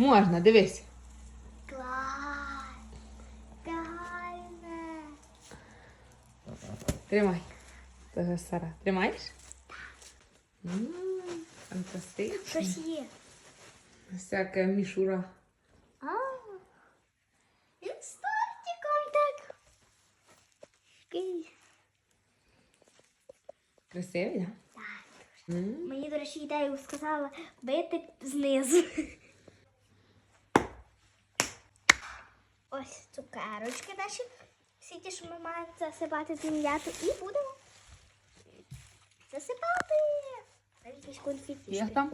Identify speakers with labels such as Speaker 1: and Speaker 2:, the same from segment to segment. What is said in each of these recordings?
Speaker 1: Можна, дивись.
Speaker 2: Клас.
Speaker 1: Тримай. Це Сара. Тримаєш? М, Фантастично.
Speaker 2: Щось є.
Speaker 1: Всяка мішура.
Speaker 2: А. Він з тортиком так. Який.
Speaker 1: Красивий, так?
Speaker 2: Так. Мені, до речі, ідею сказала бити знизу. Ось цукерочки наші. Всі ті, що ми маємо засипати зім'яти. І будемо засипати. Навіть якісь конфети.
Speaker 1: Як там?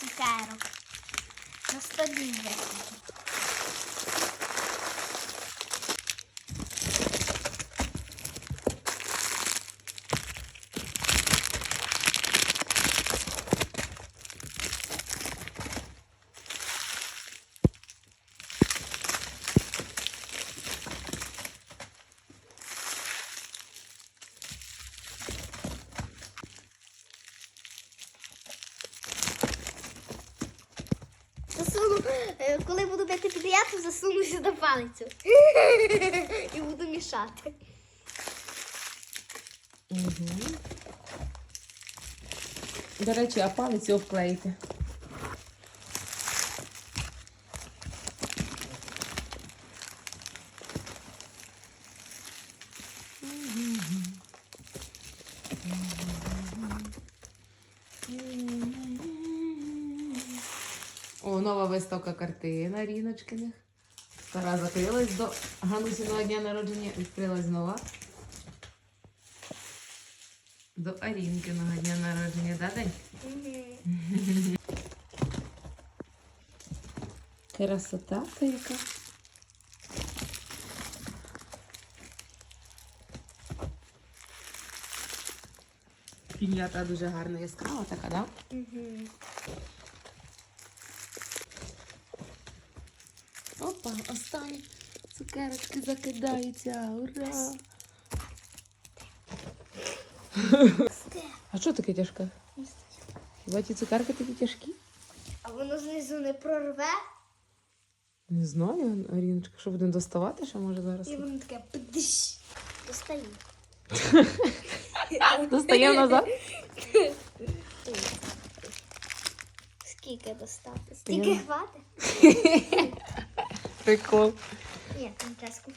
Speaker 2: Цукерок. На столі Засуну, е, коли буду бити підряд, засуну сюди палицю. І буду мішати.
Speaker 1: Угу. До речі, а палець його вклеїти. О, нова виставка картин Аріночкиних. Стара закрилась до Ганусіного дня народження, відкрилась нова. До Арінкиного дня народження, да, День? Красота та яка. Пінята дуже гарна яскрава така, да?
Speaker 2: Мгм.
Speaker 1: Опа, останні цукерочки закидаються. Ура! А що таке тяжке? Хіба ті цукерки такі тяжкі?
Speaker 2: А воно знизу не прорве,
Speaker 1: Не знаю, Аріночка, що будемо доставати, що може зараз?
Speaker 2: і воно таке пдиш. Достаю.
Speaker 1: Достаємо назад?
Speaker 2: Скільки достати? Стільки хватить?
Speaker 1: Прикол.
Speaker 2: Ні, там треску.